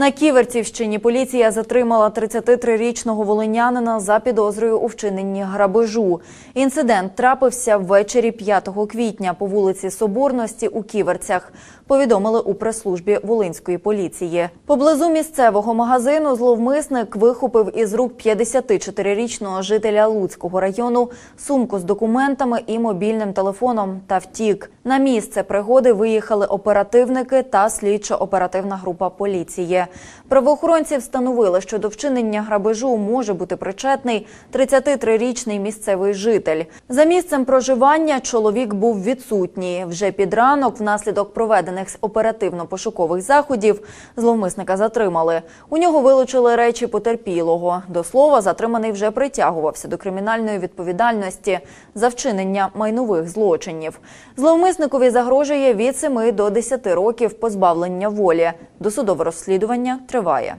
На Ківерцівщині поліція затримала 33-річного волинянина за підозрою у вчиненні грабежу. Інцидент трапився ввечері 5 квітня по вулиці Соборності у Ківерцях. Повідомили у прес-службі Волинської поліції. Поблизу місцевого магазину зловмисник вихопив із рук 54-річного жителя Луцького району сумку з документами і мобільним телефоном та втік. На місце пригоди виїхали оперативники та слідчо-оперативна група поліції. Правоохоронці встановили, що до вчинення грабежу може бути причетний 33-річний місцевий житель. За місцем проживання чоловік був відсутній. Вже під ранок, внаслідок проведених оперативно-пошукових заходів, зловмисника затримали. У нього вилучили речі потерпілого. До слова, затриманий вже притягувався до кримінальної відповідальності за вчинення майнових злочинів. Зловмисникові загрожує від 7 до 10 років позбавлення волі. Досудове розслідування триває.